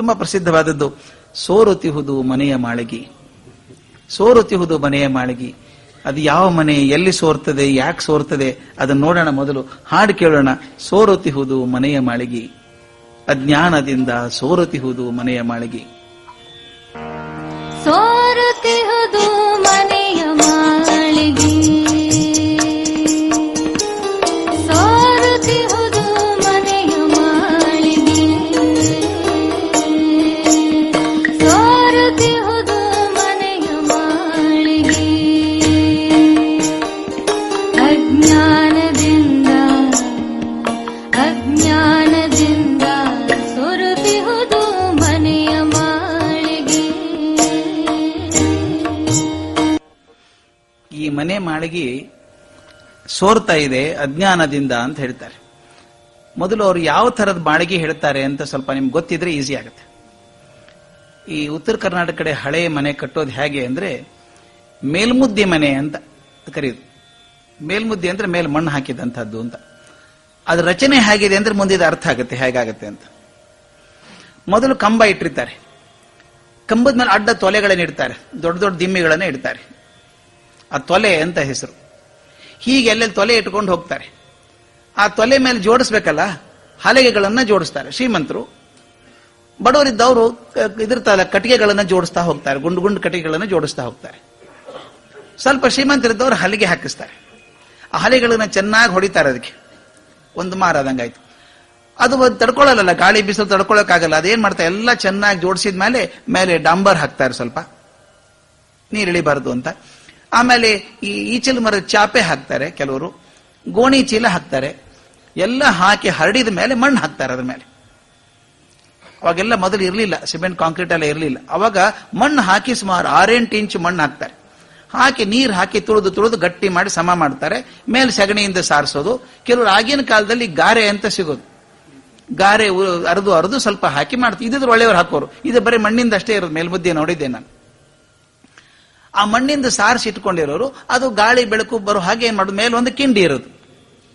ತುಂಬಾ ಪ್ರಸಿದ್ಧವಾದದ್ದು. ಸೋರುತಿಹುದು ಮನೆಯ ಮಾಳಿಗೆ. ಸೋರುತಿಹುದು ಮನೆಯ ಮಾಳಿಗೆ. ಅದು ಯಾವ ಮನೆ, ಎಲ್ಲಿ ಸೋರ್ತದೆ, ಯಾಕೆ ಸೋರ್ತದೆ ಅದನ್ನ ನೋಡೋಣ ಮೊದಲು. ಹಾಡು ಕೇಳೋಣ. ಸೋರುತಿಹುದು ಮನೆಯ ಮಾಳಿಗೆ. ಅಜ್ಞಾನದಿಂದ ಸೋರುತಿಹುದು ಮನೆಯ ಮಾಳಿಗೆ. ಸೋರುತಿಹುದು ಮನೆಯ ಸೋರ್ತಾ ಇದೆ ಅಜ್ಞಾನದಿಂದ ಅಂತ ಹೇಳ್ತಾರೆ. ಮೊದಲು ಅವರು ಯಾವ ತರದ ಬಾಡಿಗೆ ಹೇಳ್ತಾರೆ ಅಂತ ಸ್ವಲ್ಪ ನಿಮ್ಗೆ ಗೊತ್ತಿದ್ರೆ ಈಸಿ ಆಗುತ್ತೆ. ಈ ಉತ್ತರ ಕರ್ನಾಟಕ ಕಡೆ ಹಳೆ ಮನೆ ಕಟ್ಟೋದು ಹೇಗೆ ಅಂದ್ರೆ ಮೇಲ್ಮುದ್ದೆ ಮನೆ ಅಂತ ಕರೆಯೋದು ಮೇಲ್ಮುದ್ದೆ ಅಂದ್ರೆ ಮೇಲ್ ಮಣ್ಣು ಹಾಕಿದಂಥದ್ದು ಅಂತ. ಅದು ರಚನೆ ಹೇಗಿದೆ ಅಂದ್ರೆ ಮುಂದಿದ ಅರ್ಥ ಆಗುತ್ತೆ, ಹೇಗಾಗುತ್ತೆ ಅಂತ. ಮೊದಲು ಕಂಬ ಇಟ್ಟಿರ್ತಾರೆ. ಕಂಬದ ಮೇಲೆ ಅಡ್ಡ ತೊಲೆಗಳನ್ನ ಇಡ್ತಾರೆ, ದೊಡ್ಡ ದೊಡ್ಡ ದಿಮ್ಮಿಗಳನ್ನ ಇಡ್ತಾರೆ. ಆ ತೊಲೆ ಅಂತ ಹೆಸರು. ಹೀಗೆ ಎಲ್ಲೆಲ್ಲಿ ತೊಲೆ ಇಟ್ಕೊಂಡು ಹೋಗ್ತಾರೆ. ಆ ತೊಲೆ ಮೇಲೆ ಜೋಡಿಸ್ಬೇಕಲ್ಲ, ಹಲಗೆಗಳನ್ನು ಜೋಡಿಸ್ತಾರೆ, ಶ್ರೀಮಂತರು. ಬಡವರಿದ್ದವರು ಇದಿರ್ತಾರಲ್ಲ ಕಟ್ಟಿಗೆಗಳನ್ನು ಜೋಡಿಸ್ತಾ ಹೋಗ್ತಾರೆ, ಗುಂಡು ಗುಂಡು ಕಟ್ಟಿಗೆಗಳನ್ನ ಜೋಡಿಸ್ತಾ ಹೋಗ್ತಾರೆ. ಸ್ವಲ್ಪ ಶ್ರೀಮಂತರಿದ್ದವರು ಹಲಿಗೆ ಹಾಕಿಸ್ತಾರೆ. ಆ ಹಲೆಗಳನ್ನ ಚೆನ್ನಾಗಿ ಹೊಡಿತಾರೆ ಅದಕ್ಕೆ. ಒಂದು ಮಾರ ಆದಂಗಾಯ್ತು ಅದು ತಡ್ಕೊಳ್ಳಲ್ಲ ಗಾಳಿ ಬಿಸಿಲು ತಡ್ಕೊಳ್ಳೋಕ್ಕಾಗಲ್ಲ, ಅದೇನ್ ಮಾಡ್ತಾರೆ, ಎಲ್ಲ ಚೆನ್ನಾಗಿ ಜೋಡಿಸಿದ ಮೇಲೆ ಮೇಲೆ ಡಾಂಬರ್ ಹಾಕ್ತಾರೆ ಸ್ವಲ್ಪ. ನೀರು ಇಳಿಬಾರದು ಅಂತ. ಆಮೇಲೆ ಈ ಈಚಿಲ್ ಮರದ ಚಾಪೆ ಹಾಕ್ತಾರೆ ಕೆಲವರು. ಗೋಣಿ ಚೀಲ ಹಾಕ್ತಾರೆ. ಎಲ್ಲ ಹಾಕಿ ಹರಡಿದ ಮೇಲೆ ಮಣ್ಣು ಹಾಕ್ತಾರೆ ಅದ್ರ ಮೇಲೆ. ಅವಾಗೆಲ್ಲ ಮೊದಲು ಇರಲಿಲ್ಲ, ಸಿಮೆಂಟ್, ಕಾಂಕ್ರೀಟ್ ಎಲ್ಲ ಇರಲಿಲ್ಲ. ಅವಾಗ ಮಣ್ಣು ಹಾಕಿ ಸುಮಾರು ಆರೆಂಟು ಇಂಚು ಮಣ್ಣು ಹಾಕ್ತಾರೆ. ಹಾಕಿ ನೀರು ಹಾಕಿ ತುಳಿದು ತುಳಿದು ಗಟ್ಟಿ ಮಾಡಿ ಸಮ ಮಾಡ್ತಾರೆ. ಮೇಲೆ ಸಗಣಿಯಿಂದ ಸಾರಿಸೋದು. ಕೆಲವರು ಆಗಿನ ಕಾಲದಲ್ಲಿ ಗಾರೆ ಅಂತ ಸಿಗೋದು. ಗಾರೆ ಅರೆದು ಅರ್ದು ಸ್ವಲ್ಪ ಹಾಕಿ ಮಾಡ್ತೀವಿ. ಇದ್ರ ಒಳ್ಳೆಯವರು ಹಾಕೋರು. ಇದು ಬರೀ ಮಣ್ಣಿಂದ ಅಷ್ಟೇ ಇರೋದು. ಮೇಲ್ಬುದ್ದಿ ನೋಡಿದ್ದೆ ನಾನು. ಆ ಮಣ್ಣಿಂದ ಸಾರಿಸಿ ಇಟ್ಕೊಂಡಿರೋರು, ಅದು ಗಾಳಿ, ಬೆಳಕು ಬರೋ ಹಾಗೆ ಏನ್ ಮಾಡೋದು ಮೇಲೆ ಒಂದು ಕಿಂಡಿ ಇರೋದು.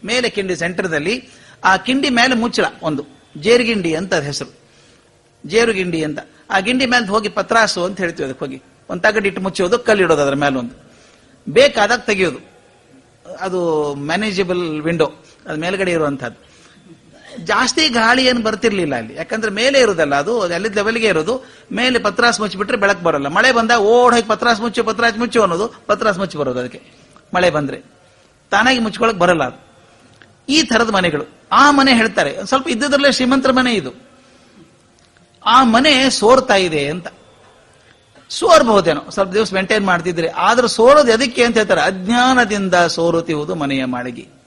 ಮೇಲೆ ಕಿಂಡಿ ಸೆಂಟರ್ದಲ್ಲಿ, ಆ ಕಿಂಡಿ ಮೇಲೆ ಮುಚ್ಚಳ, ಒಂದು. ಜೇರುಗಿಂಡಿ ಅಂತ ಹೆಸರು. ಜೇರುಗಿಂಡಿ ಅಂತ. ಆ ಗಿಂಡಿ ಮೇಲೆ ಹೋಗಿ ಪತ್ರಾಸು ಅಂತ ಹೇಳ್ತೀವಿ ಅದಕ್ಕೆ ಹೋಗಿ. ಒಂದು ತಗಡಿಟ್ಟು ಮುಚ್ಚೋದು, ಕಲ್ಲಿಡೋದು ಅದ್ರ ಮೇಲೆ ಒಂದು ಬೇಕಾದಾಗ ತೆಗೆಯೋದು. ಅದು ಮ್ಯಾನೇಜಬಲ್ ವಿಂಡೋ ಅದು ಮೇಲ್ಗಡೆ ಇರುವಂತಹದ್ದು. ಜಾಸ್ತಿ ಗಾಳಿ ಏನು ಬರ್ತಿರ್ಲಿಲ್ಲ ಅಲ್ಲಿ. ಯಾಕಂದ್ರೆ ಮೇಲೆ ಇರೋದಲ್ಲ ಅದು ಅಲ್ಲಿ ಲೆವೆಲ್ಗೆ ಇರೋದು. ಮೇಲೆ ಪತ್ರಾಸ್ ಮುಚ್ಚಿಬಿಟ್ರೆ ಬೆಳಕು ಬರಲ್ಲ. ಮಳೆ ಬಂದಾಗ ಓಡ್ ಹೋಗಿ ಪತ್ರಾಸ್ ಮುಚ್ಚು ಪತ್ರಾಸ್ ಮುಚ್ಚು ಅನ್ನೋದು ಪತ್ರಾಸ್ ಮುಚ್ಚಿ ಬರೋದು ಅದಕ್ಕೆ. ಮಳೆ ಬಂದ್ರೆ. ತಾನಾಗಿ ಮುಚ್ಕೊಳಕ್ ಬರಲ್ಲ ಅದು. ಈ ತರದ ಮನೆಗಳು. ಆ ಮನೆ ಹೇಳ್ತಾರೆ. ಸ್ವಲ್ಪ ಇದ್ದದ್ರಲ್ಲೇ ಶ್ರೀಮಂತರ ಮನೆ ಇದು. ಆ ಮನೆ ಸೋರ್ತಾ ಇದೆ ಅಂತ. ಸೋರ್ಬಹುದೇನೋ. ಸ್ವಲ್ಪ ದಿವಸ ಮೇಂಟೈನ್ ಮಾಡ್ತಿದ್ರೆ. ಆದ್ರೆ ಸೋರೋದು ಎದಕ್ಕೆ ಅಂತ ಹೇಳ್ತಾರೆ. ಅಜ್ಞಾನದಿಂದ ಸೋರುತ್ತಿರುವುದು ಮನೆಯ ಮಾಳಿಗೆ.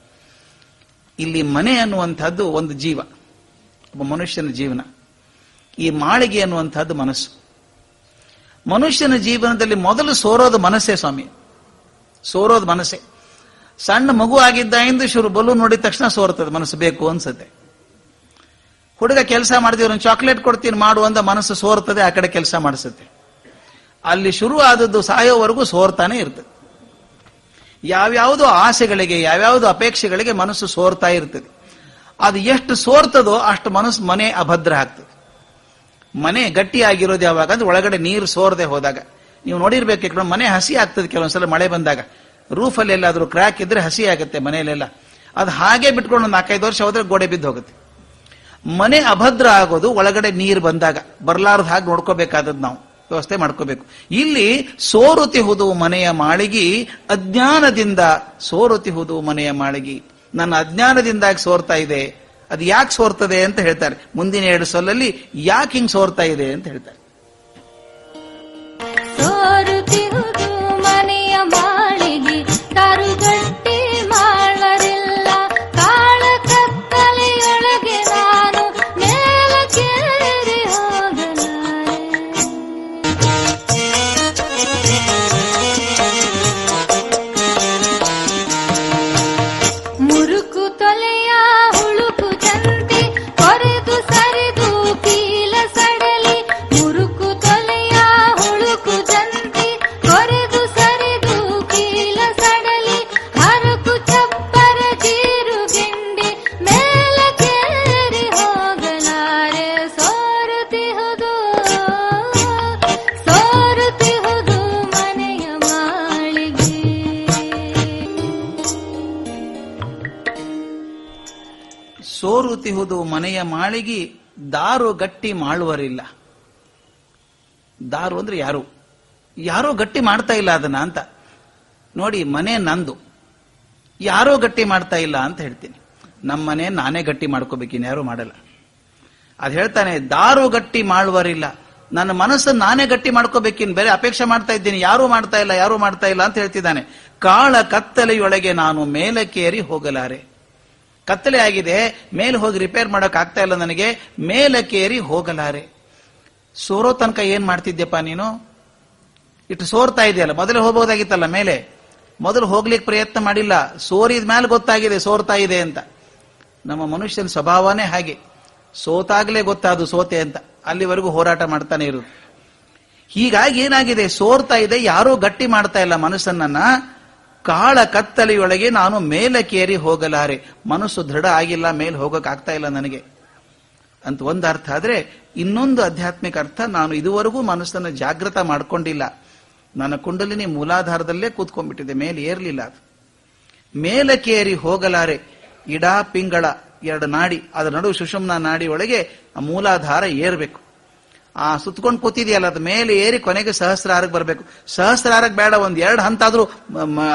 ಇಲ್ಲಿ ಮನೆ ಅನ್ನುವಂಥದ್ದು ಒಂದು ಜೀವ, ಒಬ್ಬ ಮನುಷ್ಯನ ಜೀವನ. ಈ ಮಾಳಿಗೆ ಅನ್ನುವಂಥದ್ದು ಮನಸ್ಸು. ಮನುಷ್ಯನ ಜೀವನದಲ್ಲಿ ಮೊದಲು ಸೋರೋದು ಮನಸ್ಸೇ ಸ್ವಾಮಿ. ಸೋರೋದು ಮನಸ್ಸೇ. ಸಣ್ಣ ಮಗು ಆಗಿದ್ದ ಎಂದು ಶುರು ಬಲು ನೋಡಿದ ತಕ್ಷಣ ಸೋರ್ತದೆ ಮನಸ್ಸು ಬೇಕು ಅನ್ಸುತ್ತೆ. ಹುಡುಗ ಕೆಲಸ ಮಾಡ್ತೀವಿ ಒಂದು ಚಾಕ್ಲೇಟ್ ಕೊಡ್ತೀನಿ, ಮಾಡು ಅಂತ ಮನಸ್ಸು ಸೋರ್ತದೆ ಆ ಕಡೆ ಕೆಲಸ ಮಾಡಿಸುತ್ತೆ. ಅಲ್ಲಿ ಶುರು ಆದದ್ದು ಸಾಯೋವರೆಗೂ ಸೋರ್ತಾನೆ ಇರ್ತದೆ. ಯಾವ್ಯಾವುದೋ ಆಸೆಗಳಿಗೆ, ಯಾವ್ಯಾವುದು ಅಪೇಕ್ಷೆಗಳಿಗೆ ಮನಸ್ಸು ಸೋರ್ತಾ ಇರ್ತದೆ. ಅದು ಎಷ್ಟು ಸೋರ್ತದೋ ಅಷ್ಟು ಮನಸ್ಸು ಮನೆ ಅಭದ್ರ ಆಗ್ತದೆ. ಮನೆ ಗಟ್ಟಿಯಾಗಿರೋದು ಯಾವಾಗ? ಅಂದ್ರೆ ಒಳಗಡೆ ನೀರು ಸೋರದೆ ಹೋದಾಗ. ನೀವು ನೋಡಿರ್ಬೇಕು ಮನೆ ಹಸಿ ಆಗ್ತದೆ ಕೆಲವೊಂದ್ಸಲ ಮಳೆ ಬಂದಾಗ. ರೂಫಲ್ಲಿ ಎಲ್ಲಾದರೂ ಕ್ರ್ಯಾಕ್ ಇದ್ರೆ ಹಸಿ ಆಗುತ್ತೆ ಮನೆಯಲ್ಲೆಲ್ಲ. ಅದು ಹಾಗೆ ಬಿಟ್ಕೊಂಡು ಒಂದು ನಾಲ್ಕೈದು ವರ್ಷ ಹೋದ್ರೆ ಗೋಡೆ ಬಿದ್ದು ಹೋಗುತ್ತೆ. ಮನೆ ಅಭದ್ರ ಆಗೋದು ಒಳಗಡೆ ನೀರು ಬಂದಾಗ. ಬರ್ಲಾರ್ದ ಹಾಗೆ ನೋಡ್ಕೋಬೇಕಾದದ್ದು ನಾವು. ವ್ಯವಸ್ಥೆ ಮಾಡ್ಕೋಬೇಕು. ಇಲ್ಲಿ ಸೋರುತಿಹುದು ಮನೆಯ ಮಾಳಿಗೆ ಅಜ್ಞಾನದಿಂದ ಸೋರುತಿಹುದು ಮನೆಯ ಮಾಳಿಗೆ. ನನ್ನ ಅಜ್ಞಾನದಿಂದಾಗಿ ಸೋರ್ತಾ ಇದೆ. ಅದು ಯಾಕೆ ಸೋರ್ತದೆ ಅಂತ ಹೇಳ್ತಾರೆ. ಮುಂದಿನ ಎರಡು ಸೊಲ್ಲಲ್ಲಿ ಯಾಕೆ ಹಿಂಗ್ ಸೋರ್ತಾ ಇದೆ ಅಂತ ಹೇಳ್ತಾರೆ. ಸೋರುತಿಹುದು ಮನೆಯ ಮಾಳಿಗೆ ದಾರು ಗಟ್ಟಿ ಮಾಡುವರಿಲ್ಲ ದಾರು ಅಂದ್ರೆ ಯಾರು? ಯಾರೋ ಗಟ್ಟಿ ಮಾಡ್ತಾ ಇಲ್ಲ ಅದನ್ನ ಅಂತ. ನೋಡಿ, ಮನೆ ನಂದು. ಯಾರೋ ಗಟ್ಟಿ ಮಾಡ್ತಾ ಇಲ್ಲ ಅಂತ ಹೇಳ್ತೀನಿ. ನಮ್ಮ ಮನೆ ನಾನೇ ಗಟ್ಟಿ ಮಾಡ್ಕೋಬೇಕಿನ್ ಯಾರು ಮಾಡಲ್ಲ. ಅದ್ ಹೇಳ್ತಾನೆ, ದಾರು ಗಟ್ಟಿ ಮಾಡುವರಿಲ್ಲ ನನ್ನ ಮನಸ್ಸನ್ನು ನಾನೇ ಗಟ್ಟಿ ಮಾಡ್ಕೋಬೇಕಿನ್ ಬೇರೆ ಅಪೇಕ್ಷೆ ಮಾಡ್ತಾ ಇದ್ದೀನಿ. ಯಾರು ಮಾಡ್ತಾ ಇಲ್ಲ, ಯಾರು ಮಾಡ್ತಾ ಇಲ್ಲ ಅಂತ ಹೇಳ್ತಿದ್ದಾನೆ. ಕಾಳ ಕತ್ತಲೆಯೊಳಗೆ ನಾನು ಮೇಲಕ್ಕೇರಿ ಹೋಗಲಾರೆ. ಕತ್ತಲೆ ಆಗಿದೆ, ಮೇಲೆ ಹೋಗಿ ರಿಪೇರ್ ಮಾಡೋಕೆ ಆಗ್ತಾ ಇಲ್ಲ ನನಗೆ ಮೇಲಕ್ಕೇರಿ ಹೋಗಲಾರೆ. ಸೋರೋ ತನಕ ಏನ್ ಮಾಡ್ತಿದ್ದೆಪ್ಪ ನೀನು? ಇಟ್ಟು ಸೋರ್ತಾ ಇದೆಯಲ್ಲ, ಮೊದಲು ಹೋಗ್ಬೋದಾಗಿತ್ತಲ್ಲ ಮೇಲೆ? ಮೊದಲು ಹೋಗ್ಲಿಕ್ಕೆ ಪ್ರಯತ್ನ ಮಾಡಿಲ್ಲ, ಸೋರಿದ ಮೇಲೆ ಗೊತ್ತಾಗಿದೆ, ಸೋರ್ತಾ ಇದೆ ಅಂತ. ನಮ್ಮ ಮನುಷ್ಯನ ಸ್ವಭಾವನೇ ಹಾಗೆ. ಸೋತಾಗ್ಲೇ ಗೊತ್ತಾದು ಸೋತೆ ಅಂತ. ಅಲ್ಲಿವರೆಗೂ ಹೋರಾಟ ಮಾಡ್ತಾನೆ ಇರು ಹೀಗಾಗಿ ಏನಾಗಿದೆ, ಸೋರ್ತಾ ಇದೆ, ಯಾರೂ ಗಟ್ಟಿ ಮಾಡ್ತಾ ಇಲ್ಲ ಮನಸ್ಸನ್ನ ಕಾಳ ಕತ್ತಲೆಯೊಳಗೆ ನಾನು ಮೇಲಕ್ಕೇರಿ ಹೋಗಲಾರೆ. ಮನಸ್ಸು ದೃಢ ಆಗಿಲ್ಲ, ಮೇಲೆ ಹೋಗೋಕ್ಕಾಗ್ತಾ ಇಲ್ಲ ನನಗೆ. ಅಂತ ಒಂದು ಅರ್ಥ ಆದ್ರೆ, ಇನ್ನೊಂದು ಆಧ್ಯಾತ್ಮಿಕ ಅರ್ಥ, ನಾನು ಇದುವರೆಗೂ ಮನಸ್ಸನ್ನು ಜಾಗೃತ ಮಾಡ್ಕೊಂಡಿಲ್ಲ. ನನ್ನ ಕುಂಡಲಿನಿ ಮೂಲಾಧಾರದಲ್ಲೇ ಕೂತ್ಕೊಂಡ್ಬಿಟ್ಟಿದೆ, ಮೇಲೆ ಏರ್ಲಿಲ್ಲ ಅದು. ಮೇಲಕ್ಕೇರಿ ಹೋಗಲಾರೆ, ಇಡಾ ಪಿಂಗಳ ಎರಡು ನಾಡಿ, ಅದರ ನಡುವೆ ಸುಷುಮ್ನ ನಾಡಿ ಒಳಗೆ ಮೂಲಾಧಾರ ಏರ್ಬೇಕು. ಆ, ಸುತ್ಕೊಂಡು ಕೂತಿದೆಯಲ್ಲ, ಅದ ಮೇಲೆ ಏರಿ ಕೊನೆಗೆ ಸಹಸ್ರಾರಕ್ಕೆ ಬರಬೇಕು. ಸಹಸ್ರಾರಕ್ಕೆ ಬೇಡ, ಒಂದ್ ಎರಡು ಹಂತ ಆದ್ರೂ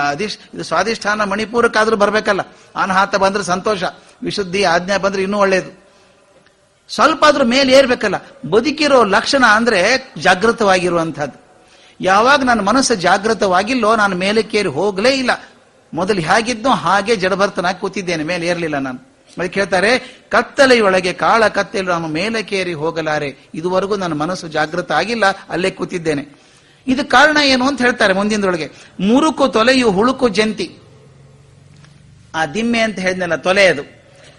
ಅಧಿಷ್ ಇದು ಸ್ವಾಧಿಷ್ಠಾನ ಮಣಿಪುರಕ್ಕಾದ್ರೂ ಬರಬೇಕಲ್ಲ. ಅನಾಹತ ಬಂದ್ರೆ ಸಂತೋಷ, ವಿಶುದ್ಧಿ, ಆಜ್ಞಾ ಬಂದ್ರೆ ಇನ್ನೂ ಒಳ್ಳೇದು. ಸ್ವಲ್ಪ ಆದ್ರೂ ಮೇಲೆ ಏರ್ಬೇಕಲ್ಲ. ಬದುಕಿರೋ ಲಕ್ಷಣ ಅಂದ್ರೆ ಜಾಗೃತವಾಗಿರುವಂತಹದ್ದು ಯಾವಾಗ ನನ್ನ ಮನಸ್ಸು ಜಾಗೃತವಾಗಿಲ್ಲೋ, ನಾನು ಮೇಲಕ್ಕೇರಿ ಹೋಗಲೇ ಇಲ್ಲ. ಮೊದಲು ಹೇಗಿದ್ನೋ ಹಾಗೆ ಜಡಭರ್ತನಾಗಿ ಕೂತಿದ್ದೇನೆ, ಮೇಲೆ ಏರ್ಲಿಲ್ಲ ನಾನು. ಅದಕ್ಕೆ ಹೇಳ್ತಾರೆ ಕತ್ತಲೆಯೊಳಗೆ ಕಾಳ ಕತ್ತೆಯಲ್ಲಿ ನಾನು ಮೇಲಕ್ಕೇರಿ ಹೋಗಲಾರೆ. ಇದುವರೆಗೂ ನನ್ನ ಮನಸ್ಸು ಜಾಗೃತ ಆಗಿಲ್ಲ, ಅಲ್ಲೇ ಕೂತಿದ್ದೇನೆ. ಇದು ಕಾರಣ ಏನು ಅಂತ ಹೇಳ್ತಾರೆ ಮುಂದಿನದೊಳಗೆ ಮುರುಕು ತೊಲೆಯು ಹುಳುಕು ಜಂತಿ. ಆ ದಿಮ್ಮೆ ಅಂತ ಹೇಳಿದ್ನಲ್ಲ, ತೊಲೆ ಅದು.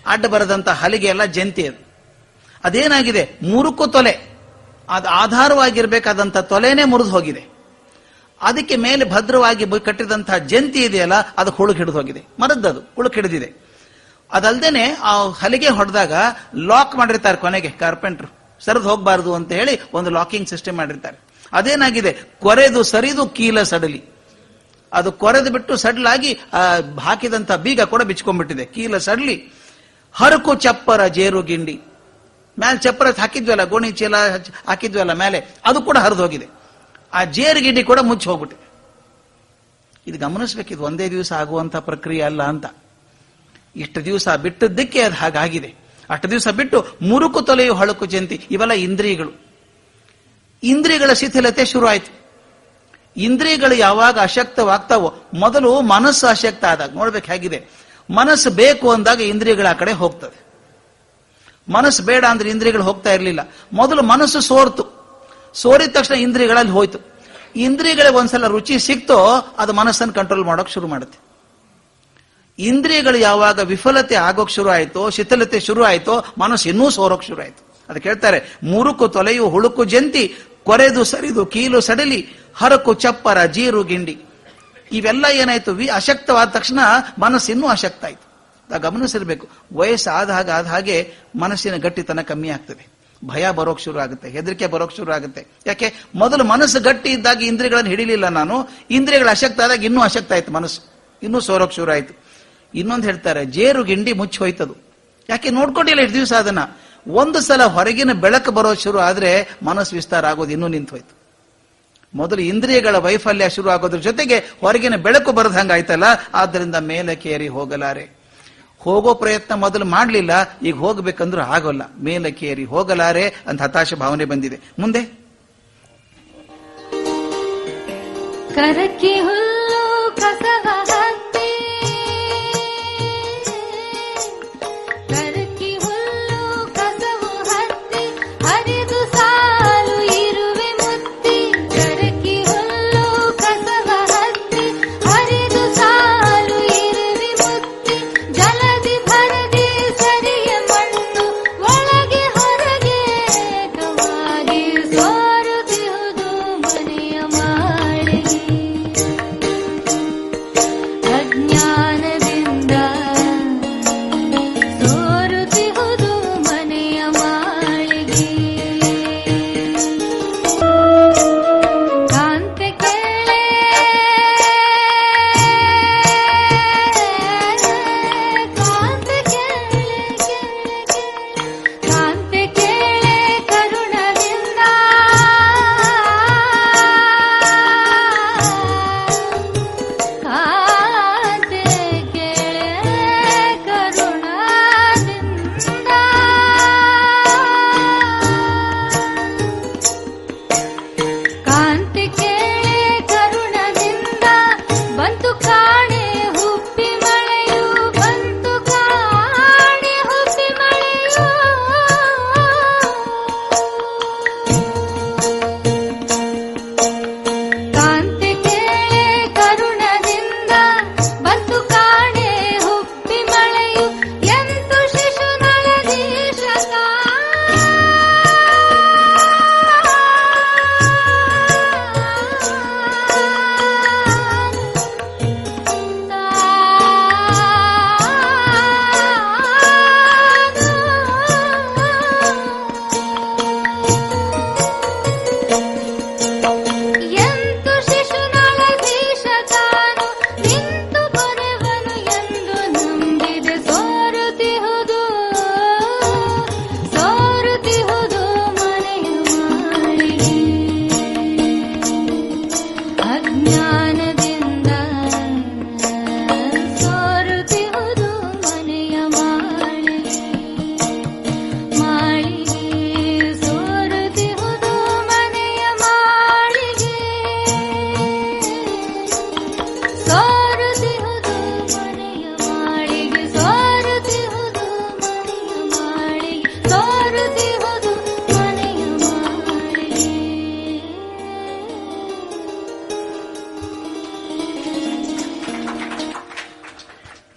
ಅಡ್ಡ ಬರದಂತ ಹಲಿಗೆ ಎಲ್ಲ ಜಂತಿ ಅದು. ಅದೇನಾಗಿದೆ? ಮುರುಕು ತೊಲೆ. ಅದು ಆಧಾರವಾಗಿರ್ಬೇಕಾದಂತ ತೊಲೆನೇ ಮುರಿದು ಹೋಗಿದೆ. ಅದಕ್ಕೆ ಮೇಲೆ ಭದ್ರವಾಗಿ ಕಟ್ಟಿದಂತಹ ಜಂತಿ ಇದೆಯಲ್ಲ, ಅದು ಹುಳುಕ್ ಹಿಡಿದು ಹೋಗಿದೆ. ಮರದ್ದದು, ಹುಳುಕ್ ಹಿಡಿದಿದೆ. ಅದಲ್ದೇನೆ ಆ ಹಲಿಗೆ ಹೊಡೆದಾಗ ಲಾಕ್ ಮಾಡಿರ್ತಾರೆ ಕೊನೆಗೆ ಕಾರ್ಪೆಂಟ್ರು ಸರಿದು ಹೋಗಬಾರದು ಅಂತ ಹೇಳಿ ಒಂದು ಲಾಕಿಂಗ್ ಸಿಸ್ಟಮ್ ಮಾಡಿರ್ತಾರೆ. ಅದೇನಾಗಿದೆ? ಕೊರೆದು ಸರಿದು ಕೀಲ ಸಡಲಿ. ಅದು ಕೊರೆದು ಬಿಟ್ಟು ಸಡಲಾಗಿ ಹಾಕಿದಂತ ಬೀಗ ಕೂಡ ಬಿಚ್ಕೊಂಡ್ಬಿಟ್ಟಿದೆ. ಕೀಲ ಸಡಲಿ. ಹರಕು ಚಪ್ಪರ ಜೇರು ಗಿಂಡಿ. ಮೇಲೆ ಚಪ್ಪರ ಹಾಕಿದ್ವಲ್ಲ, ಗೋಣಿ ಚೀಲ ಹಾಕಿದ್ವಲ್ಲ ಮೇಲೆ ಅದು ಕೂಡ ಹರಿದು ಹೋಗಿದೆ. ಆ ಜೇರು ಗಿಂಡಿ ಕೂಡ ಮುಚ್ಚಿ ಹೋಗ್ಬಿಟ್ಟಿದೆ. ಇದು ಗಮನಿಸ್ಬೇಕಿದು ಒಂದೇ ದಿವಸ ಆಗುವಂತ ಪ್ರಕ್ರಿಯೆ ಅಲ್ಲ ಅಂತ. ಇಷ್ಟು ದಿವಸ ಬಿಟ್ಟದ್ದಕ್ಕೆ ಅದು ಹಾಗಾಗಿದೆ. ಅಷ್ಟು ದಿವಸ ಬಿಟ್ಟು ಮುರುಕು ತೊಲೆಯು ಹೊಳಕು ಜಂತಿ ಇವೆಲ್ಲ ಇಂದ್ರಿಯಗಳು. ಇಂದ್ರಿಯಗಳ ಶಿಥಿಲತೆ ಶುರು ಆಯಿತು ಇಂದ್ರಿಯಗಳು ಯಾವಾಗ ಅಶಕ್ತವಾಗ್ತಾವೋ, ಮೊದಲು ಮನಸ್ಸು ಅಶಕ್ತ ಆದಾಗ, ನೋಡ್ಬೇಕು ಹೇಗಿದೆ. ಮನಸ್ಸು ಬೇಕು ಅಂದಾಗ ಇಂದ್ರಿಯಗಳ ಆ ಕಡೆ ಹೋಗ್ತದೆ. ಮನಸ್ಸು ಬೇಡ ಅಂದ್ರೆ ಇಂದ್ರಿಯಗಳು ಹೋಗ್ತಾ ಇರಲಿಲ್ಲ. ಮೊದಲು ಮನಸ್ಸು ಸೋರ್ತು. ಸೋರಿದ ತಕ್ಷಣ ಇಂದ್ರಿಯಗಳಲ್ಲಿ ಹೋಯ್ತು. ಇಂದ್ರಿಯಗಳಿಗೆ ಒಂದ್ಸಲ ರುಚಿ ಸಿಕ್ತೋ, ಅದು ಮನಸ್ಸನ್ನು ಕಂಟ್ರೋಲ್ ಮಾಡೋಕೆ ಶುರು ಮಾಡುತ್ತೆ. ಇಂದ್ರಿಯಗಳು ಯಾವಾಗ ವಿಫಲತೆ ಆಗೋಕ್ ಶುರು ಆಯಿತೋ, ಶಿಥಿಲತೆ ಶುರು ಆಯಿತೋ, ಮನಸ್ಸು ಇನ್ನೂ ಸೋರೋಕ್ ಶುರು ಆಯ್ತು. ಅದಕ್ಕೆ ಹೇಳ್ತಾರೆ ಮುರುಕು ತೊಲೆಯು, ಹುಳುಕು ಜಂತಿ, ಕೊರೆದು ಸರಿದು, ಕೀಲು ಸಡಲಿ, ಹರಕು ಚಪ್ಪರ, ಜೀರು ಗಿಂಡಿ. ಇವೆಲ್ಲ ಏನಾಯ್ತು? ವಿ ಅಶಕ್ತವಾದ ತಕ್ಷಣ ಮನಸ್ಸು ಇನ್ನೂ ಅಶಕ್ತ ಆಯ್ತು. ಗಮನಿಸಿರ್ಬೇಕು. ವಯಸ್ಸು ಆದ ಹಾಗೆ ಆದ ಹಾಗೆ ಮನಸ್ಸಿನ ಗಟ್ಟಿತನ ಕಮ್ಮಿ ಆಗ್ತದೆ. ಭಯ ಬರೋಕ್ ಶುರು ಆಗುತ್ತೆ, ಹೆದರಿಕೆ ಬರೋಕ್ ಶುರು ಆಗುತ್ತೆ. ಯಾಕೆ? ಮೊದಲು ಮನಸ್ಸು ಗಟ್ಟಿ ಇದ್ದಾಗ ಇಂದ್ರಿಯಗಳನ್ನು ಹಿಡಿಲಿಲ್ಲ ನಾನು. ಇಂದ್ರಿಯಗಳು ಅಶಕ್ತ ಆದಾಗ ಇನ್ನೂ ಅಶಕ್ತ ಆಯ್ತು ಮನಸ್ಸು. ಇನ್ನೂ ಸೋರೋಕ್ ಶುರು ಆಯ್ತು. ಇನ್ನೊಂದು ಹೇಳ್ತಾರೆ, ಜೇರು ಗಿಂಡಿ ಮುಚ್ಚಿ ಹೋಯ್ತದು. ಯಾಕೆ, ನೋಡ್ಕೊಂಡಿಲ್ಲ ಇಷ್ಟು ದಿವಸ ಅದನ್ನ? ಒಂದು ಸಲ ಹೊರಗಿನ ಬೆಳಕು ಬರೋ ಶುರು ಆದ್ರೆ ಮನಸ್ಸು ವಿಸ್ತಾರ ಆಗೋದು ಇನ್ನೂ ನಿಂತು ಹೋಯ್ತು. ಮೊದಲು ಇಂದ್ರಿಯಗಳ ವೈಫಲ್ಯ ಶುರು ಆಗೋದ್ರ ಜೊತೆಗೆ ಹೊರಗಿನ ಬೆಳಕು ಬರದ ಹಂಗಾಯ್ತಲ್ಲ? ಆದ್ದರಿಂದ ಮೇಲಕ್ಕೇರಿ ಹೋಗಲಾರೆ. ಹೋಗೋ ಪ್ರಯತ್ನ ಮೊದಲು ಮಾಡಲಿಲ್ಲ, ಈಗ ಹೋಗ್ಬೇಕಂದ್ರೂ ಆಗೋಲ್ಲ. ಮೇಲಕ್ಕೇರಿ ಹೋಗಲಾರೆ ಅಂತ ಹತಾಶ ಭಾವನೆ ಬಂದಿದೆ. ಮುಂದೆ? ಕರಕ್ಕೆ ಹುಲ್ಲು ಕಸವ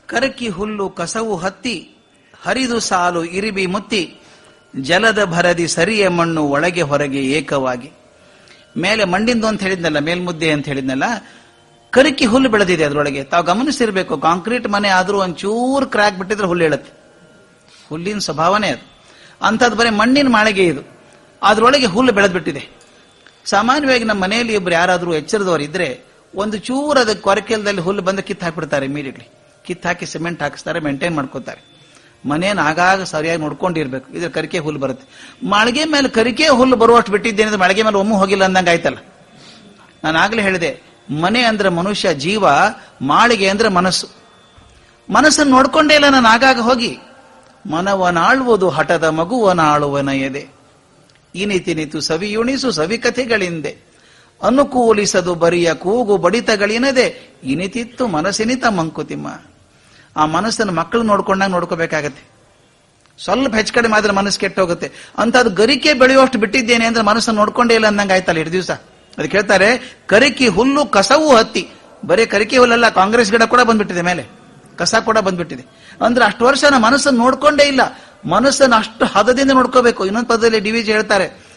ಕರಕಿ ಹುಲ್ಲು ಕಸವು ಹತ್ತಿ, ಹರಿದು ಸಾಲು ಇರಿಬಿ ಮುತ್ತಿ, ಜಲದ ಭರದಿ ಸರಿಯ ಮಣ್ಣು ಒಳಗೆ ಹೊರಗೆ ಏಕವಾಗಿ. ಮೇಲೆ ಮಣ್ಣಿಂದು ಅಂತ ಹೇಳಿದ್ನಲ್ಲ, ಮೇಲ್ಮುದ್ದೆ ಅಂತ ಹೇಳಿದ್ನಲ್ಲ, ಕರಕಿ ಹುಲ್ಲು ಬೆಳೆದಿದೆ ಅದರೊಳಗೆ. ತಾವು ಗಮನಿಸಿರ್ಬೇಕು, ಕಾಂಕ್ರೀಟ್ ಮನೆ ಆದರೂ ಒಂಚೂರು ಕ್ರ್ಯಾಕ್ ಬಿಟ್ಟಿದ್ರೆ ಹುಲ್ಲು ಹೇಳುತ್ತೆ. ಹುಲ್ಲಿನ ಸ್ವಭಾವನೇ ಅದು. ಅಂಥದ್ದು ಬರೀ ಮಣ್ಣಿನ ಮಾಳಿಗೆ ಇದು. ಅದರೊಳಗೆ ಹುಲ್ಲು ಬೆಳೆದ್ಬಿಟ್ಟಿದೆ. ಸಾಮಾನ್ಯವಾಗಿ ನಮ್ಮ ಮನೆಯಲ್ಲಿ ಇಬ್ರು ಯಾರಾದರೂ ಎಚ್ಚರದವರು ಇದ್ರೆ, ಒಂದು ಚೂರು ಅದಕ್ಕೆ ಕೊರಕೆಲ್ದಲ್ಲಿ ಹುಲ್ಲು ಬಂದು ಕಿತ್ತು ಹಾಕ್ಬಿಡ್ತಾರೆ ಇಮಿಡಿಯೇಟ್ಲಿ ಕಿತ್ತು ಹಾಕಿ ಸಿಮೆಂಟ್ ಹಾಕಿಸ್ತಾರೆ ಮೇಂಟೈನ್ ಮಾಡ್ಕೋತಾರೆ. ಮನೇನ ಆಗಾಗ ಸರಿಯಾಗಿ ನೋಡ್ಕೊಂಡಿರ್ಬೇಕು. ಇದ್ರ ಕರಿಕೆ ಹುಲ್ಲು ಬರುತ್ತೆ. ಮಾಳಿಗೆ ಮೇಲೆ ಕರಿಕೆ ಹುಲ್ಲು ಬರುವಷ್ಟು ಬಿಟ್ಟಿದ್ದೇನೆ ಮಾಳಿಗೆ ಮೇಲೆ ಒಮ್ಮೆ ಹೋಗಿಲ್ಲ ಅಂದಂಗೆ ಆಯ್ತಲ್ಲ. ನಾನು ಆಗ್ಲೇ ಹೇಳಿದೆ, ಮನೆ ಅಂದ್ರೆ ಮನುಷ್ಯ ಜೀವ, ಮಾಳಿಗೆ ಅಂದ್ರೆ ಮನಸ್ಸು. ಮನಸ್ಸನ್ನು ನೋಡ್ಕೊಂಡೇ ಇಲ್ಲ ನಾನು ಆಗಾಗ ಹೋಗಿ. ಮನವನಾಳುವುದು ಹಠದ ಮಗುವನಾಳುವನ ಎದೆ ಇನಿತಿನಿತು ಸವಿಯುಣಿಸು ಸವಿಕಥೆಗಳಿಂದೆ ಅನುಕೂಲಿಸದು ಬರಿಯ ಕೂಗು ಬಡಿತಗಳಿನದೆ. ಇನಿತಿತ್ತು ಮನಸ್ಸಿನಿತ ಮಂಕುತಿಮ್ಮ. ಆ ಮನಸ್ಸನ್ನು ಮಕ್ಕಳು ನೋಡ್ಕೊಂಡಾಗ ನೋಡ್ಕೋಬೇಕಾಗತ್ತೆ. ಸ್ವಲ್ಪ ಹೆಚ್ಚು ಕಡಿಮೆ ಆದ್ರೆ ಮನಸ್ಸು ಕೆಟ್ಟೋಗುತ್ತೆ ಅದು ಗರಿಕೆ ಬೆಳೆಯುವಷ್ಟು ಬಿಟ್ಟಿದ್ದೇನೆ ಅಂದ್ರೆ ಮನಸ್ಸನ್ನು ನೋಡ್ಕೊಂಡೇ ಇಲ್ಲ ಅಂದಂಗೆ ಆಯ್ತಲ್ಲ ಎರಡು ದಿವಸ. ಅದಕ್ಕೆ ಹೇಳ್ತಾರೆ, ಕರಿಕಿ ಹುಲ್ಲು ಕಸವೂ ಹತ್ತಿ. ಬರೀ ಕರಿಕೆ ಹುಲ್ಲಲ್ಲ, ಕಾಂಗ್ರೆಸ್ ಗಿಡ ಕೂಡ ಬಂದ್ಬಿಟ್ಟಿದೆ ಮೇಲೆ. ಕಸ ಕೂಡ ಬಂದ್ಬಿಟ್ಟಿದೆ. ಅಂದ್ರೆ ಅಷ್ಟು ವರ್ಷ ನಾ ಮನಸ್ಸನ್ನು ನೋಡ್ಕೊಂಡೇ ಇಲ್ಲ. ಮನಸ್ಸನ್ನು ಅಷ್ಟು ಹದದಿಂದ ನೋಡ್ಕೋಬೇಕು. ಇನ್ನೊಂದು ಪದದಲ್ಲಿ ಡಿ ವಿಜಿ ಹೇಳ್ತಾರೆ,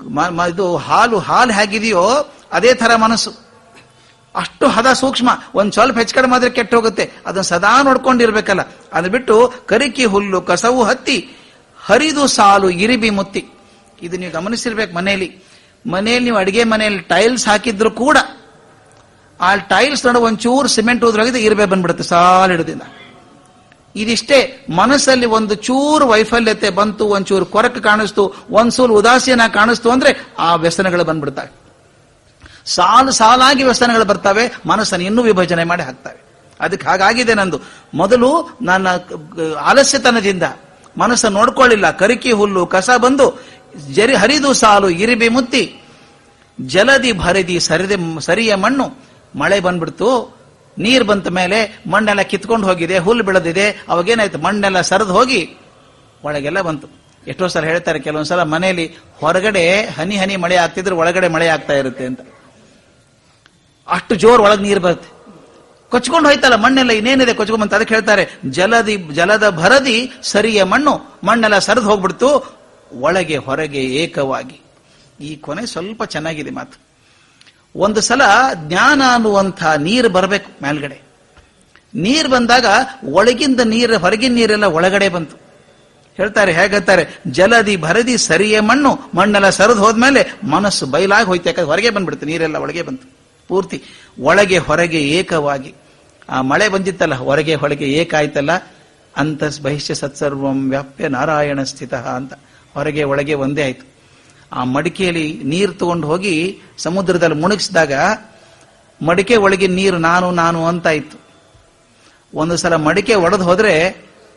ಮ- ಮ- ಇದು ಹಾಲು ಹಾಲು ಹೇಗಿದೆಯೋ ಅದೇ ತರ ಮನಸ್ಸು. ಅಷ್ಟು ಹದ ಸೂಕ್ಷ್ಮ, ಒಂದು ಸ್ವಲ್ಪ ಹೆಚ್ಚು ಕಡಿಮೆ ಆದ್ರೆ ಕೆಟ್ಟ ಹೋಗುತ್ತೆ. ಅದನ್ನ ಸದಾ ನೋಡ್ಕೊಂಡಿರ್ಬೇಕಲ್ಲ. ಅದು ಬಿಟ್ಟು ಕರಿಕಿ ಹುಲ್ಲು, ಕಸವು ಹತ್ತಿ, ಹರಿದು ಸಾಲು, ಇರಿಬಿ ಮುತ್ತಿ. ಇದು ನೀವು ಗಮನಿಸಿರ್ಬೇಕು ಮನೆಯಲ್ಲಿ. ಮನೆಯಲ್ಲಿ ನೀವು ಅಡಿಗೆ ಮನೆಯಲ್ಲಿ ಟೈಲ್ಸ್ ಹಾಕಿದ್ರು ಕೂಡ, ಆ ಟೈಲ್ಸ್ ನೋಡ ಒಂಚೂರು ಸಿಮೆಂಟ್ ಹೋದ್ರಾಗಿದೆ ಇರುವೆ ಬಂದ್ಬಿಡುತ್ತೆ ಸಾಲಿಡದಿಂದ. ಇದಿಷ್ಟೇ, ಮನಸ್ಸಲ್ಲಿ ಒಂದು ಚೂರು ವೈಫಲ್ಯತೆ ಬಂತು, ಒಂಚೂರು ಕೊರಕು ಕಾಣಿಸ್ತು ಒಂದ್ಸೂರು ಉದಾಸೀನ ಕಾಣಿಸ್ತು ಅಂದ್ರೆ ಆ ವ್ಯಸನಗಳು ಬಂದ್ಬಿಡ್ತವೆ. ಸಾಲು ಸಾಲಾಗಿ ವ್ಯಸನಗಳು ಬರ್ತವೆ, ಮನಸ್ಸನ್ನು ಇನ್ನೂ ವಿಭಜನೆ ಮಾಡಿ ಹಾಕ್ತವೆ. ಅದಕ್ಕೆ ಹಾಗಾಗಿದೆ ನಂದು. ಮೊದಲು ನನ್ನ ಆಲಸ್ಯತನದಿಂದ ಮನಸ್ಸನ್ನು ನೋಡ್ಕೊಳ್ಳಿಲ್ಲ. ಕರಿಕಿ ಹುಲ್ಲು, ಕಸ ಬಂದು ಜರಿ ಹರಿದು ಸಾಲು, ಇರಿಬಿ ಮುತ್ತಿ, ಜಲದಿ ಭರಿದಿ ಸರಿದೆ, ಸರಿಯ ಮಣ್ಣು, ಮಳೆ ಬಂದ್ಬಿಡ್ತು. ನೀರು ಬಂತ ಮೇಲೆ ಮಣ್ಣೆಲ್ಲ ಕಿತ್ಕೊಂಡು ಹೋಗಿದೆ, ಹುಲ್ಲು ಬೆಳೆದಿದೆ. ಅವಾಗೇನಾಯ್ತು? ಮಣ್ಣೆಲ್ಲ ಸರಿದು ಹೋಗಿ ಒಳಗೆಲ್ಲ ಬಂತು. ಎಷ್ಟೋ ಸಲ ಹೇಳ್ತಾರೆ, ಕೆಲವೊಂದ್ಸಲ ಮನೆಯಲ್ಲಿ ಹೊರಗಡೆ ಹನಿ ಹನಿ ಮಳೆ ಆಗ್ತಿದ್ರೆ ಒಳಗಡೆ ಮಳೆ ಆಗ್ತಾ ಇರುತ್ತೆ ಅಂತ. ಅಷ್ಟು ಜೋರು ಒಳಗೆ ನೀರು ಬರುತ್ತೆ. ಕೊಚ್ಕೊಂಡು ಹೋಯ್ತಲ್ಲ, ಮಣ್ಣೆಲ್ಲ ಇನ್ನೇನಿದೆ ಕೊಚ್ಕೊಂಡ್ ಬಂತ ಅದಕ್ಕೆ ಹೇಳ್ತಾರೆ, ಜಲದಿ, ಜಲದ ಭರದಿ ಸರಿಯ ಮಣ್ಣು, ಮಣ್ಣೆಲ್ಲ ಸರಿದು ಹೋಗ್ಬಿಡ್ತು, ಒಳಗೆ, ಹೊರಗೆ ಏಕವಾಗಿ. ಈ ಕೊನೆ ಸ್ವಲ್ಪ ಚೆನ್ನಾಗಿದೆ ಮಾತು. ಒಂದು ಸಲ ಜ್ಞಾನ ಅನ್ನುವಂಥ ನೀರು ಬರಬೇಕು ಮೇಲ್ಗಡೆ. ನೀರು ಬಂದಾಗ ಒಳಗಿಂದ ನೀರು, ಹೊರಗಿನ ನೀರೆಲ್ಲ ಒಳಗಡೆ ಬಂತು. ಹೇಳ್ತಾರೆ ಹೇಗಂತಾರೆ ಜಲದಿ ಭರದಿ ಸರಿಯ ಮಣ್ಣು, ಮಣ್ಣೆಲ್ಲ ಸರಿದು ಹೋದ್ಮೇಲೆ ಮನಸ್ಸು ಬಯಲಾಗಿ ಹೋಯ್ತು, ಯಾಕಂದ್ರೆ ಹೊರಗೆ ಬಂದ್ಬಿಡ್ತು ನೀರೆಲ್ಲ ಒಳಗೆ ಬಂತು. ಪೂರ್ತಿ ಒಳಗೆ ಹೊರಗೆ ಏಕವಾಗಿ. ಆ ಮಳೆ ಬಂದಿತ್ತಲ್ಲ, ಹೊರಗೆ ಹೊರಗೆ ಏಕಾಯ್ತಲ್ಲ. ಅಂತ ಬಹಿಷ್ಯ ಸತ್ಸರ್ವಂ ವ್ಯಾಪ್ಯ ನಾರಾಯಣ ಸ್ಥಿತ ಅಂತ ಹೊರಗೆ ಒಳಗೆ ಒಂದೇ ಆಯ್ತು. ಆ ಮಡಿಕೆಯಲ್ಲಿ ನೀರು ತಗೊಂಡು ಹೋಗಿ ಸಮುದ್ರದಲ್ಲಿ ಮುಣಗಿಸಿದಾಗ ಮಡಿಕೆ ಒಳಗಿನ ನೀರು ನಾನು ನಾನು ಅಂತ ಇತ್ತು ಒಂದು ಸಲ ಮಡಿಕೆ ಒಡೆದು ಹೋದ್ರೆ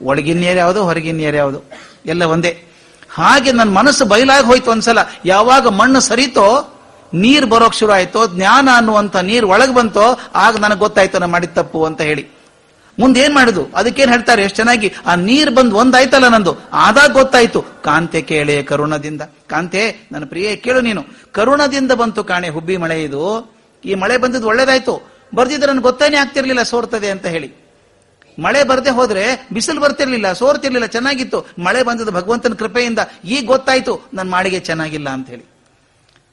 ಒಳಗಿನ ನೀರು ಯಾವುದು, ಹೊರಗಿನ ನೀರು ಯಾವುದು? ಎಲ್ಲ ಒಂದೇ. ಹಾಗೆ ನನ್ನ ಮನಸ್ಸು ಬಯಲಾಗಿ ಹೋಯ್ತು ಒಂದ್ಸಲ. ಯಾವಾಗ ಮಣ್ಣು ಸರಿತೋ ನೀರು ಬರೋಕ್ ಶುರು ಆಯ್ತೋ, ಜ್ಞಾನ ಅನ್ನುವಂತ ನೀರು ಒಳಗೆ ಬಂತೋ, ಆಗ ನನಗೆ ಗೊತ್ತಾಯ್ತು ನಾನು ಮಾಡಿದ ತಪ್ಪು ಅಂತ ಹೇಳಿ. ಮುಂದೇನ್ ಮಾಡುದು? ಅದಕ್ಕೇನ್ ಹೇಳ್ತಾರೆ? ಎಷ್ಟು ಚೆನ್ನಾಗಿ, ಆ ನೀರು ಬಂದು ಒಂದಾಯ್ತಲ್ಲ ನಂದು. ಆದಾಗ ಗೊತ್ತಾಯ್ತು. ಕಾಂತೆ ಕೇಳೆ ಕರುಣದಿಂದ. ಕಾಂತೆ, ನನ್ನ ಪ್ರಿಯ, ಕೇಳು ನೀನು. ಕರುಣದಿಂದ ಬಂತು ಕಾಣೆ ಹುಬ್ಬಿ ಮಳೆ ಇದು. ಈ ಮಳೆ ಬಂದಿದ್ದು ಒಳ್ಳೇದಾಯ್ತು. ಬರ್ದಿದ್ರೆ ನನ್ಗೆ ಗೊತ್ತೇನೆ ಆಗ್ತಿರ್ಲಿಲ್ಲ, ಸೋರ್ತದೆ ಅಂತ ಹೇಳಿ. ಮಳೆ ಬರದೆ ಹೋದ್ರೆ ಬಿಸಿಲು ಬರ್ತಿರ್ಲಿಲ್ಲ, ಸೋರ್ತಿರ್ಲಿಲ್ಲ, ಚೆನ್ನಾಗಿತ್ತು. ಮಳೆ ಬಂದದ್ದು ಭಗವಂತನ ಕೃಪೆಯಿಂದ. ಈಗ ಗೊತ್ತಾಯ್ತು ನನ್ನ ಮಾಡಿಗೆ ಚೆನ್ನಾಗಿಲ್ಲ ಅಂತ ಹೇಳಿ.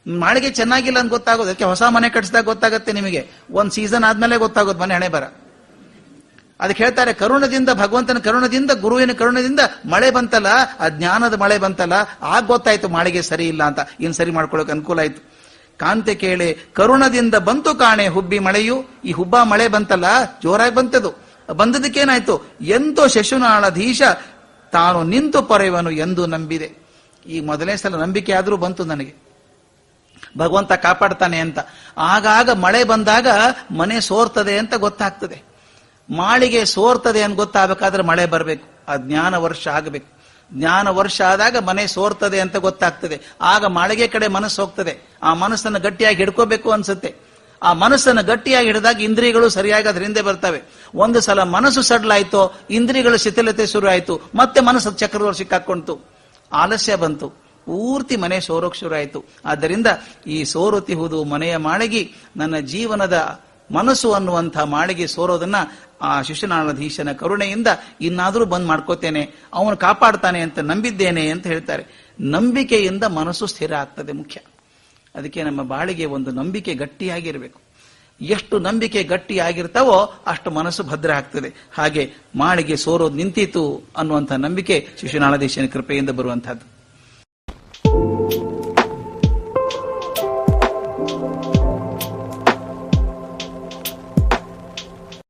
ಮಾಳಿಗೆ ಚೆನ್ನಾಗಿಲ್ಲ ಅಂತ ಗೊತ್ತಾಗೋದು. ಅದಕ್ಕೆ ಹೊಸ ಮನೆ ಕಟ್ಸಿದಾಗ ಗೊತ್ತಾಗುತ್ತೆ ನಿಮಗೆ. ಒಂದ್ ಸೀಸನ್ ಆದ್ಮೇಲೆ ಗೊತ್ತಾಗೋದು ಮನೆ ಹಣೆ ಬರ. ಅದಕ್ಕೆ ಹೇಳ್ತಾರೆ, ಕರುಣದಿಂದ, ಭಗವಂತನ ಕರುಣದಿಂದ, ಗುರುವಿನ ಕರುಣದಿಂದ ಮಳೆ ಬಂತಲ್ಲ, ಆ ಜ್ಞಾನದ ಮಳೆ ಬಂತಲ್ಲ, ಆಗ ಗೊತ್ತಾಯ್ತು ಮಾಳಿಗೆ ಸರಿ ಇಲ್ಲ ಅಂತ. ಇನ್ ಸರಿ ಮಾಡ್ಕೊಳಕ್ ಅನುಕೂಲ ಆಯ್ತು. ಕಾಂತೆ ಕೇಳಿ, ಕರುಣದಿಂದ ಬಂತು ಕಾಣೆ ಹುಬ್ಬಿ ಮಳೆಯು. ಈ ಹುಬ್ಬ ಮಳೆ ಬಂತಲ್ಲ, ಜೋರಾಗಿ ಬಂತದು. ಬಂದದಕ್ಕೇನಾಯ್ತು ಎಂತೋ ಶಶುನಾಳಧೀಶ ತಾನು ನಿಂತು ಪೊರೆಯವನು ಎಂದು ನಂಬಿದೆ. ಈ ಮೊದಲನೇ ಸಲ ನಂಬಿಕೆ ಆದರೂ ಬಂತು ನನಗೆ. ಭಗವಂತ ಕಾಪಾಡ್ತಾನೆ ಅಂತ. ಆಗಾಗ ಮಳೆ ಬಂದಾಗ ಮನೆ ಸೋರ್ತದೆ ಅಂತ ಗೊತ್ತಾಗ್ತದೆ. ಮಾಳಿಗೆ ಸೋರ್ತದೆ ಅಂತ ಗೊತ್ತಾಗಬೇಕಾದ್ರೆ ಮಳೆ ಬರಬೇಕು. ಆ ಜ್ಞಾನ ವರ್ಷ ಆಗಬೇಕು. ಜ್ಞಾನ ವರ್ಷ ಆದಾಗ ಮನೆ ಸೋರ್ತದೆ ಅಂತ ಗೊತ್ತಾಗ್ತದೆ. ಆಗ ಮಾಳಿಗೆ ಕಡೆ ಮನಸ್ಸು ಹೋಗ್ತದೆ. ಆ ಮನಸ್ಸನ್ನು ಗಟ್ಟಿಯಾಗಿ ಹಿಡ್ಕೋಬೇಕು ಅನ್ಸುತ್ತೆ. ಆ ಮನಸ್ಸನ್ನು ಗಟ್ಟಿಯಾಗಿ ಹಿಡಿದಾಗ ಇಂದ್ರಿಯಗಳು ಸರಿಯಾಗಿ ಅದ್ರ ಹಿಂದೆ ಬರ್ತವೆ. ಒಂದು ಸಲ ಮನಸ್ಸು ಸಡ್ಲಾಯ್ತು ಇಂದ್ರಿಯಗಳ ಶಿಥಿಲತೆ ಶುರು ಆಯ್ತು ಮತ್ತೆ ಮನಸ್ಸು ಚಕ್ರದವ್ರು ಸಿಕ್ಕಾಕೊಂತು ಆಲಸ್ಯ ಬಂತು. ಪೂರ್ತಿ ಮನೆ ಸೋರೋಕ್ ಶುರು ಆಯ್ತು ಆದ್ದರಿಂದ ಈ ಸೋರುತಿಹುದು ಮನೆಯ ಮಾಳಗಿ ನನ್ನ ಜೀವನದ ಮನಸ್ಸು ಅನ್ನುವಂಥ ಮಾಳಿಗೆ ಸೋರೋದನ್ನ ಆ ಶಿಶುನಾಳಧೀಶನ ಕರುಣೆಯಿಂದ ಇನ್ನಾದರೂ ಬಂದ್ ಮಾಡ್ಕೋತೇನೆ, ಅವನು ಕಾಪಾಡ್ತಾನೆ ಅಂತ ನಂಬಿದ್ದೇನೆ ಅಂತ ಹೇಳ್ತಾರೆ. ನಂಬಿಕೆಯಿಂದ ಮನಸ್ಸು ಸ್ಥಿರ ಆಗ್ತದೆ ಮುಖ್ಯ. ಅದಕ್ಕೆ ನಮ್ಮ ಬಾಳಿಗೆ ಒಂದು ನಂಬಿಕೆ ಗಟ್ಟಿಯಾಗಿರಬೇಕು. ಎಷ್ಟು ನಂಬಿಕೆ ಗಟ್ಟಿಯಾಗಿರ್ತಾವೋ ಅಷ್ಟು ಮನಸ್ಸು ಭದ್ರ ಆಗ್ತದೆ. ಹಾಗೆ ಮಾಳಿಗೆ ಸೋರೋದು ನಿಂತಿತು ಅನ್ನುವಂಥ ನಂಬಿಕೆ ಶಿಶುನಾಳಧೀಶನ ಕೃಪೆಯಿಂದ ಬರುವಂತಹದ್ದು Bye.